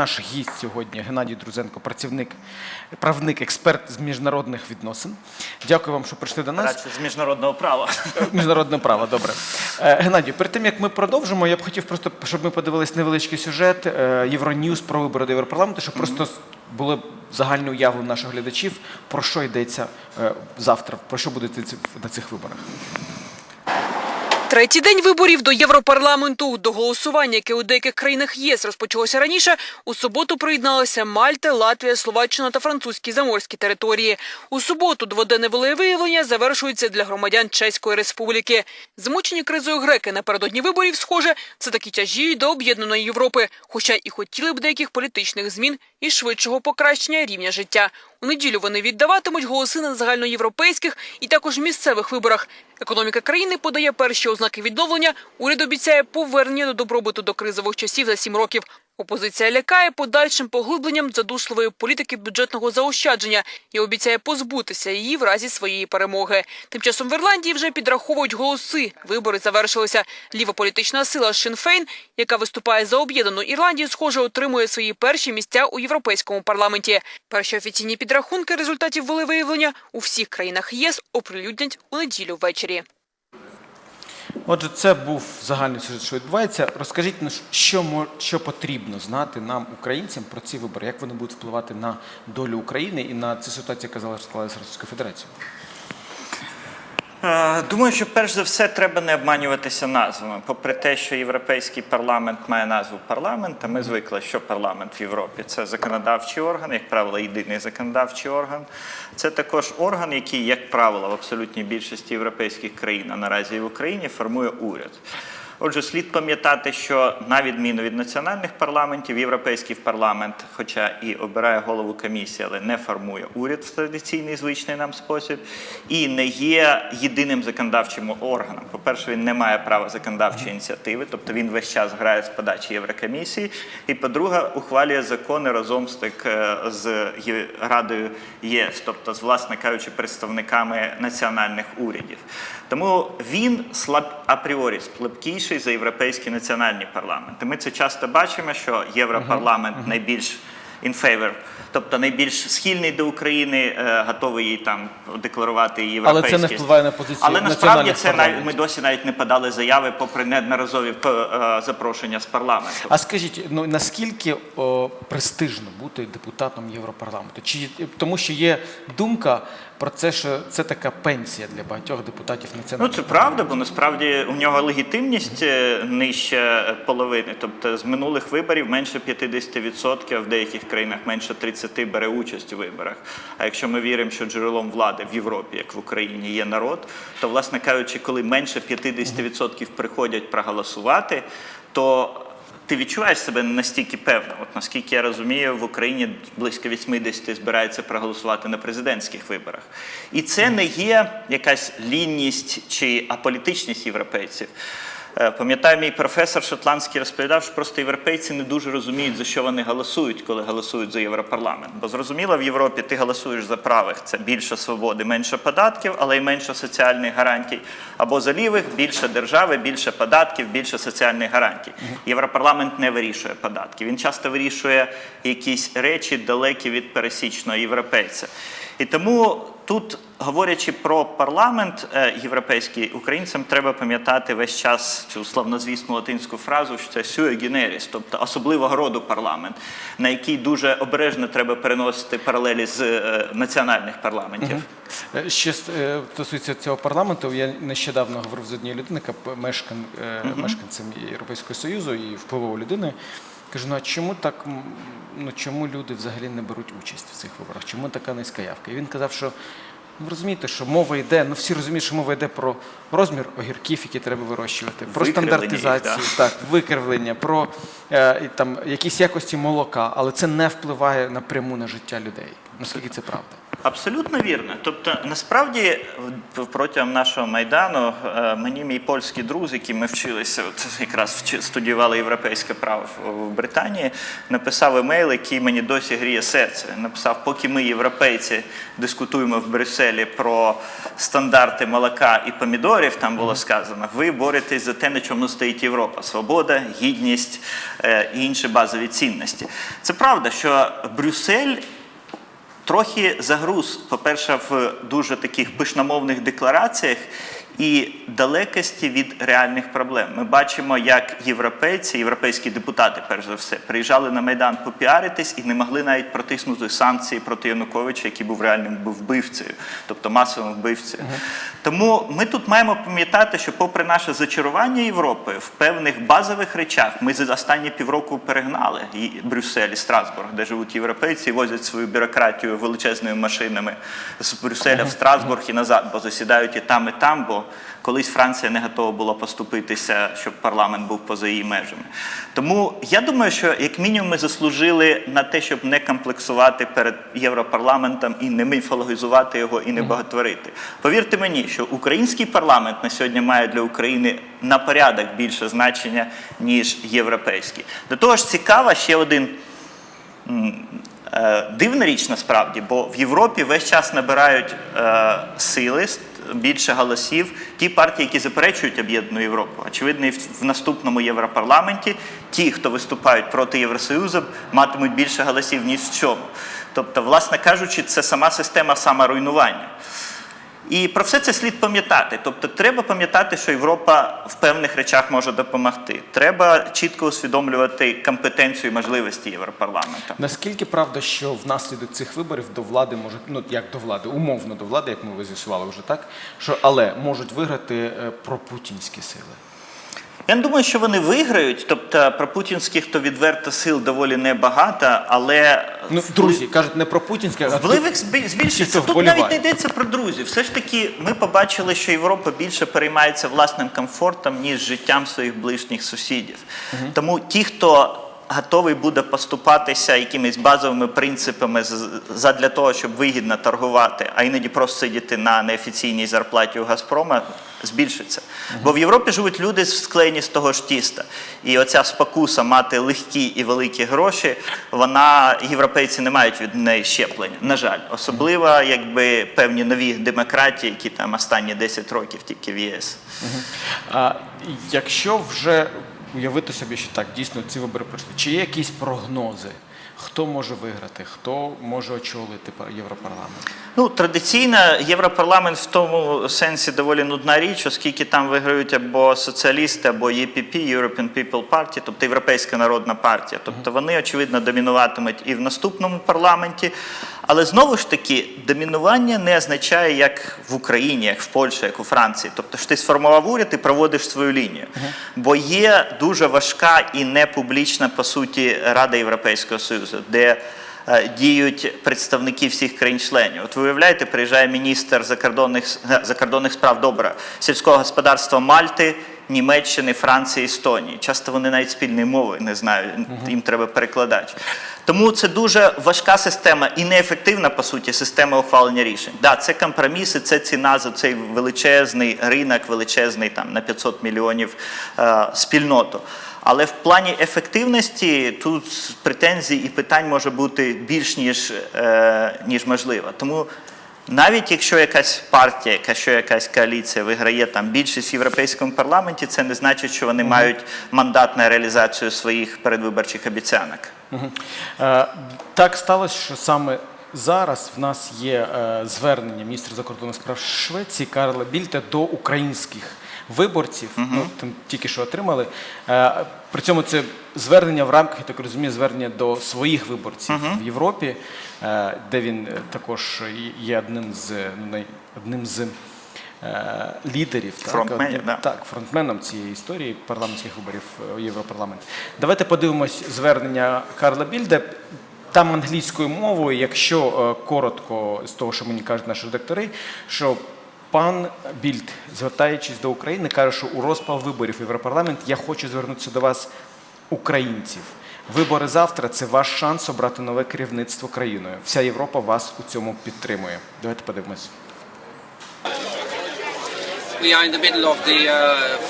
наш гість сьогодні Геннадій Друзенко, працівник, правник, експерт з міжнародних відносин. Дякую вам, що прийшли до нас. Радше з міжнародного права. Міжнародне право, добре. Е, Геннадій, перед тим як ми продовжимо, я б хотів просто, щоб ми подивились невеличкий сюжет е, Євроньюз про вибори до Європарламенту, щоб просто було загальне уявлення наших глядачів, про що йдеться е, завтра, про що буде на цих виборах. Третій день виборів до Європарламенту. До голосування, яке у деяких країнах ЄС розпочалося раніше, у суботу приєдналися Мальта, Латвія, Словаччина та французькі заморські території. У суботу дводенне волевиявлення завершується для громадян Чеської республіки. Змучені кризою греки напередодні виборів, схоже, це таки тяжіють до об'єднаної Європи, хоча і хотіли б деяких політичних змін і швидшого покращення рівня життя. У неділю вони віддаватимуть голоси на загальноєвропейських і також місцевих виборах. Економіка країни подає перші ознаки відновлення. Уряд обіцяє повернення до добробуту до кризових часів за сім років. Опозиція лякає подальшим поглибленням задушливої політики бюджетного заощадження і обіцяє позбутися її в разі своєї перемоги. Тим часом в Ірландії вже підраховують голоси. Вибори завершилися. Ліва політична сила Шинфейн, яка виступає за об'єднану Ірландію, схоже, отримує свої перші місця у європейському парламенті. Перші офіційні підрахунки результатів волевиявлення у всіх країнах ЄС оприлюднять у неділю ввечері. Отже, це був загальний сюжет, що відбувається. Розкажіть, ну, що, що потрібно знати нам, українцям, про ці вибори, як вони будуть впливати на долю України і на цю ситуацію, яка зараз склалася з Російською Федерацією. Е, Думаю, що перш за все треба не обманюватися назвами. Попри те, що європейський парламент має назву парламент, а ми звикли, що парламент в Європі це законодавчий орган, як правило, єдиний законодавчий орган. Це також орган, який, як правило, в абсолютній більшості європейських країн, а наразі і в Україні, формує уряд. Отже, слід пам'ятати, що на відміну від національних парламентів, європейський парламент, хоча і обирає голову комісії, але не формує уряд в традиційний звичний нам спосіб, і не є єдиним законодавчим органом. По-перше, він не має права законодавчої ініціативи, тобто він весь час грає з подачі Єврокомісії. І по-друге, ухвалює закони разом з так е, з Радою ЄС, тобто з власне кажучи, представниками національних урядів. Тому він слаб апріорі слабкіший за європейські національні парламенти. Ми це часто бачимо, що європарламент найбільш in favor, тобто найбільш схильний до України, е, готовий їй там декларувати її Але це не впливає на позицію Але насправді це ми досі навіть не подали заяви, попри неодноразові е, запрошення з парламенту. А скажіть, ну наскільки о, престижно бути депутатом Європарламенту? Чи тому, що є думка про це, що це така пенсія для багатьох депутатів Ну національних це правда, бо насправді у нього легітимність е, нижче половини. Тобто з минулих виборів менше 50%, а в деяких країнах менше 30% бере участь у виборах. А якщо ми віримо, що джерелом влади в Європі, як в Україні, є народ, то власне кажучи, коли менше 50% приходять проголосувати, то ти відчуваєш себе настільки певно. От наскільки я розумію, в Україні близько 80 збирається проголосувати на президентських виборах. І це не є якась лінність чи аполітичність європейців. Е, Пам'ятаю, мій професор шотландський розповідав, що просто європейці не дуже розуміють, за що вони голосують, коли голосують за Європарламент. Бо зрозуміло, в Європі ти голосуєш за правих це більше свободи, менше податків, але й менше соціальних гарантій. Або за лівих більше держави, більше податків, більше соціальних гарантій. Європарламент не вирішує податки. Він часто вирішує якісь речі далекі від пересічного європейця. І тому тут, говорячи про парламент е, європейський, українцям треба пам'ятати весь час цю славнозвісну латинську фразу, що це sui generis, тобто особливого роду парламент, на який дуже обережно треба переносити паралелі з е, національних парламентів. Е, Ще стосується цього парламенту, я нещодавно говорив з однією людиною, яка мешкан, мешканцем Європейського Союзу і впливовою людиною. Кажу, ну а чому так ну чому люди взагалі не беруть участь в цих виборах? Чому така низька явка? І він казав, що ну розумієте, що мова йде, ну всі розуміють, що мова йде про розмір огірків, які треба вирощувати, про стандартизацію, так, викривлення, про е, там якісь якості молока, але це не впливає напряму на життя людей. Наскільки це правда? Абсолютно вірно. Тобто, насправді, протягом нашого майдану е, мені мій польський друг, з яким ми вчилися, от якраз студіювали європейське право в- в Британії, написав емейл, який мені досі гріє серце. Написав, поки ми, європейці, дискутуємо в Брюсселі про стандарти молока і помідорів, там було сказано, ви боретесь за те, на чому стоїть Європа: свобода, гідність е, і інші базові цінності. Це правда, що Брюссель трохи загруз, по-перше, в дуже таких пишномовних деклараціях і далекості від реальних проблем. Ми бачимо, як європейці, європейські депутати, перш за все, приїжджали на Майдан попіаритись і не могли навіть протиснути санкції проти Януковича, який був реальним вбивцею, тобто масовим вбивцею. Тому ми тут маємо пам'ятати, що, попри наше зачарування Європи, в певних базових речах ми за останні півроку перегнали і Брюссель і Страсбург, де живуть європейці, і возять свою бюрократію величезними машинами з Брюсселя в Страсбург і назад, бо засідають і там, і там, бо колись Франція не готова була поступитися, щоб парламент був поза її межами. Тому я думаю, що як мінімум ми заслужили на те, щоб не комплексувати перед Європарламентом і не міфологізувати його і не багатворити. Повірте мені, що український парламент на сьогодні має для України на порядок більше значення, ніж європейський. До того ж, цікаво ще один Е, Дивна річ насправді, бо в Європі весь час набирають е, сили, більше голосів ті партії, які заперечують об'єднану Європу. Очевидно, і в, наступному Європарламенті ті, хто виступають проти Євросоюзу, матимуть більше голосів, ніж в цьому. Тобто, власне кажучи, це сама система саморуйнування. І про все це слід пам'ятати. Тобто, треба пам'ятати, що Європа в певних речах може допомогти. Треба чітко усвідомлювати компетенцію і можливості Європарламенту. Наскільки правда, що внаслідок цих виборів до влади може, ну як до влади, умовно до влади, як ми з'ясували вже так, що але можуть виграти е, пропутінські сили. Я не думаю, що вони виграють. Тобто про путінських то відверто сил доволі небагато, але Ну, друзі кажуть, не про путінське, а вплив їх збільшиться. Тут навіть не йдеться про друзів. Все ж таки, ми побачили, що Європа більше переймається власним комфортом, ніж життям своїх ближніх сусідів. Тому ті, хто готовий буде поступатися якимись базовими принципами задля того, щоб вигідно торгувати, а іноді просто сидіти на неофіційній зарплаті у Газпрома, збільшиться. Бо в Європі живуть люди склеєні з того ж тіста. І оця спокуса мати легкі і великі гроші, вона європейці не мають від неї щеплення. На жаль, особливо якби певні нові демократії, які там останні 10 років тільки в єС. А якщо вже уявити собі, що так, дійсно ці вибори пройшли, чи є якісь прогнози? Хто може виграти, хто може очолити Європарламент? Ну, традиційно Європарламент в тому сенсі доволі нудна річ, оскільки там виграють або соціалісти, або ЄПП, European People Party, тобто Європейська народна партія. Тобто вони, очевидно, домінуватимуть і в наступному парламенті. Але знову ж таки, домінування не означає, як в Україні, як в Польщі, як у Франції. Тобто ж ти сформував уряд і проводиш свою лінію. Бо є дуже важка і непублічна, по суті, Рада Європейського Союзу, де е, діють представники всіх країн-членів. От ви уявляєте, приїжджає міністр закордонних, е, закордонних справ добре сільського господарства Мальти, Німеччини, Франції, Естонії. Часто вони навіть спільної мови не знають, їм треба перекладач. Тому це дуже важка система і неефективна, по суті, система ухвалення рішень. Да, це компроміси, це ціна за цей величезний ринок, величезний там на 500 мільйонів е, спільноту. Але в плані ефективності тут претензій і питань може бути більш ніж, е, ніж можливо. Тому навіть якщо якась партія, якщо якась коаліція виграє там більшість в європейському парламенті, це не значить, що вони мають мандат на реалізацію своїх передвиборчих обіцянок. Мгм. Е, Так сталося, що саме зараз в нас є е, звернення міністра закордонних справ Швеції Карла Більте до українських виборців. Ну, там тільки що отримали. Е, При цьому це звернення в рамках, я так розумію, звернення до своїх виборців в Європі, е, де він е, також є одним з ну, одним з. Лідерів так, да. так, фронтменом цієї історії парламентських виборів у Європарламент. Давайте подивимось звернення Карла Більде. Там англійською мовою, якщо коротко з того, що мені кажуть наші редактори, що пан Більд, звертаючись до України, каже, що у розпал виборів Європарламент я хочу звернутися до вас, українців. Вибори завтра це ваш шанс обрати нове керівництво країною. Вся Європа вас у цьому підтримує. Давайте подивимось. We are in the middle of the uh,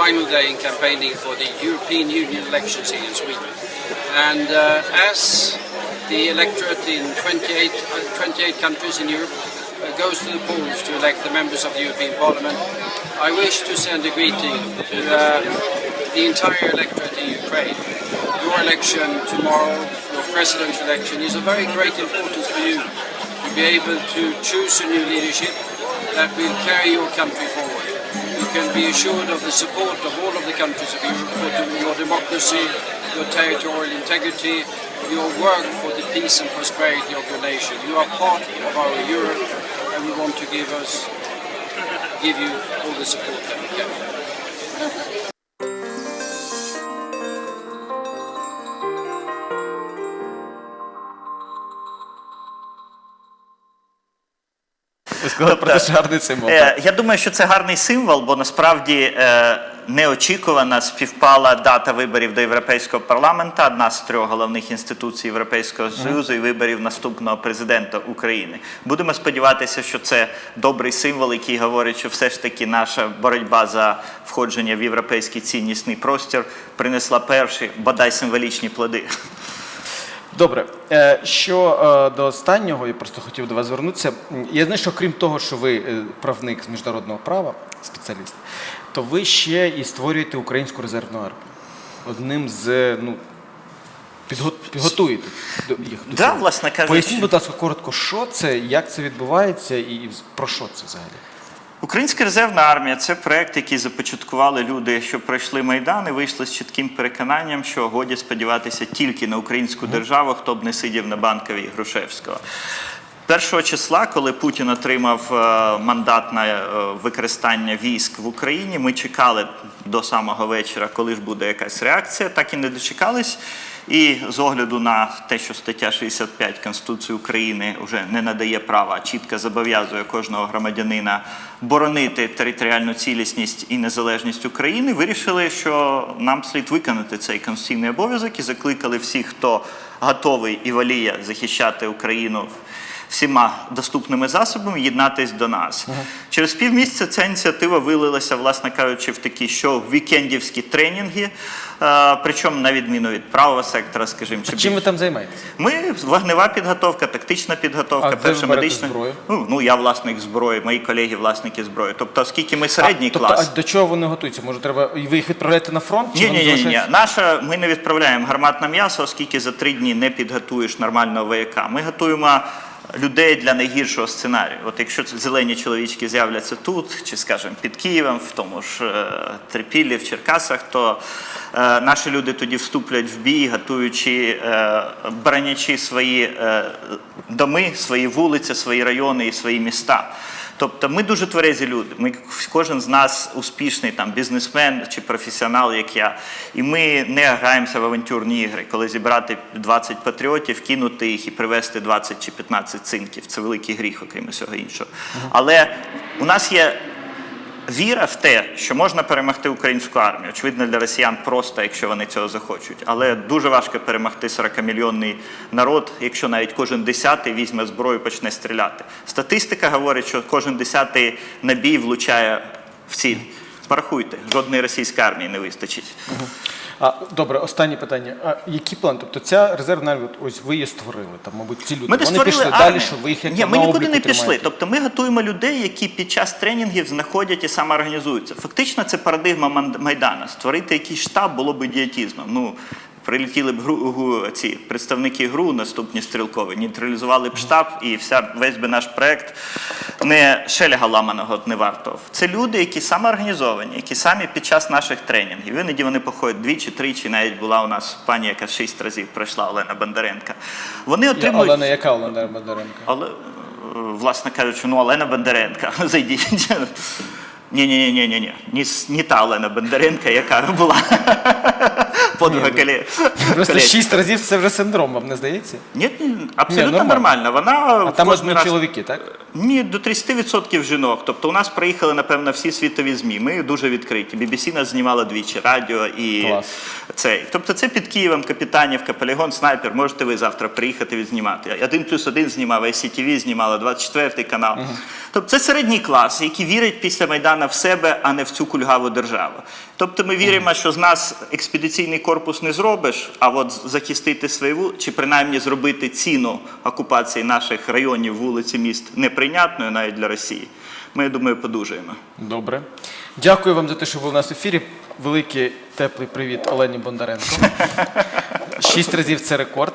final day in campaigning for the European Union elections here in Sweden. And uh, as the electorate in 28, uh, 28 countries in Europe uh, goes to the polls to elect the members of the European Parliament, I wish to send a greeting to uh, the entire electorate in Ukraine. Your election tomorrow, your presidential election, is of very great importance for you to be able to choose a new leadership that will carry your country forward. You can be assured of the support of all of the countries of Europe for your democracy, your territorial integrity, your work for the peace and prosperity of your nation. You are part of our Europe, and we want to give us, give you all the support that we can. Що гарний символ. Е, Я думаю, що це гарний символ, бо насправді е, неочікувано співпала дата виборів до Європейського парламенту, одна з трьох головних інституцій Європейського Союзу і виборів наступного президента України. Будемо сподіватися, що це добрий символ, який говорить, що все ж таки наша боротьба за входження в європейський ціннісний простір принесла перші, бодай символічні плоди. Добре, Е, що е, до останнього, я просто хотів до вас звернутися. Я знаю, що крім того, що ви е, правник з міжнародного права, спеціаліст, то ви ще і створюєте українську резервну армію. Одним з ну. Підготуєте до їх Да, власне кажучи. Поясніть, будь ласка, коротко, що це, як це відбувається і про що це взагалі? Українська резервна армія це проект, який започаткували люди, що пройшли майдан і вийшли з чітким переконанням, що годі сподіватися тільки на українську державу, хто б не сидів на банковій Грушевського. Першого числа, коли Путін отримав е, мандат на е, використання військ в Україні, ми чекали до самого вечора, коли ж буде якась реакція, так і не дочекались. І з огляду на те, що стаття 65 Конституції України вже не надає права, чітко зобов'язує кожного громадянина боронити територіальну цілісність і незалежність України, вирішили, що нам слід виконати цей конституційний обов'язок і закликали всіх, хто готовий і воліє захищати Україну всіма доступними засобами єднатись до нас. Через півмісяця ця ініціатива вилилася, власне кажучи, в такі що вікендівські тренінги, причому на відміну від правого сектора, скажімо, чи А чим ви там займаєтесь? ми вогнева підготовка, тактична підготовка, А перша медична. зброю? Ну, ну я власник зброї, мої колеги власники зброї. Тобто, оскільки ми середній а, тобто, клас. а до чого вони готуються? Може, треба ви їх відправляєте на фронт? Ні, ні, ні, ні. Наша ми не відправляємо гарматне м'ясо, оскільки за три дні не підготуєш нормального вояка. Ми готуємо людей для найгіршого сценарію. От якщо зелені чоловічки з'являться тут, чи скажімо, під Києвом, в тому ж е, Трипіллі, в Черкасах, то е, наші люди тоді вступлять в бій, готуючи, е, бронячи свої е, доми, свої вулиці, свої райони і свої міста. Тобто ми дуже тверезі люди. Ми кожен з нас успішний там бізнесмен чи професіонал, як я. І ми не граємося в авантюрні ігри, коли зібрати 20 патріотів, кинути їх і привезти 20 чи 15 цинків. Це великий гріх, окрім усього іншого. Але у нас є віра в те, що можна перемогти українську армію. Очевидно, для росіян просто, якщо вони цього захочуть. Але дуже важко перемогти 40-мільйонний народ, якщо навіть кожен десятий візьме зброю і почне стріляти. Статистика говорить, що кожен десятий набій влучає в ціль. Порахуйте, жодної російської армії не вистачить. А, добре, останнє питання. А які плани? Тобто ця резервна армія, ось ви її створили, там, мабуть, ці люди, Ми вони створили пішли армію. далі, що ви їх як Ні, на ми нікуди не пішли. тримаєте? Тобто ми готуємо людей, які під час тренінгів знаходять і самоорганізуються. Фактично, це парадигма Майдана. Створити якийсь штаб було б ідіотізмом. Ну, прилетіли б гру, гу- ці представники ГРУ, наступні стрілкові, нейтралізували б штаб, і вся весь би наш проект не шеляга ламаного не вартов. Це люди, які самоорганізовані, які самі під час наших тренінгів. Іноді вони походять двічі, тричі. Навіть була у нас пані, яка шість разів пройшла Олена Бондаренка. Вони отримують. Олена, яка Олена Бондаренко? Але, власне кажучи, ну Олена Бондаренка, зайдіть. Ні, ні, ні, ні, ні, ні. Не та Олена Бондаренка, яка була. подруга коле... Просто колечка. шість разів це вже синдром, вам не здається? Ні, ні, абсолютно Ні, нормально. нормально. Вона А там одні раз... чоловіки, так? Ні, до 30% жінок. Тобто у нас приїхали, напевно, всі світові ЗМІ. Ми дуже відкриті. BBC нас знімала двічі, радіо і Клас. цей. Тобто це під Києвом, Капітанівка, Полігон, Снайпер. Можете ви завтра приїхати відзнімати. Один плюс один знімав, ICTV знімала, 24 канал. Тобто це середній клас, який вірить після Майдана в себе, а не в цю кульгаву державу. Тобто ми віримо, що з нас експедиційний корпус не зробиш, а от захистити свою, чи принаймні зробити ціну окупації наших районів, вулиці, міст неприйнятною навіть для Росії. Ми, я думаю, подужаємо. Добре. Дякую вам за те, що ви у нас в ефірі. Великий теплий привіт Олені Бондаренко. Шість разів це рекорд.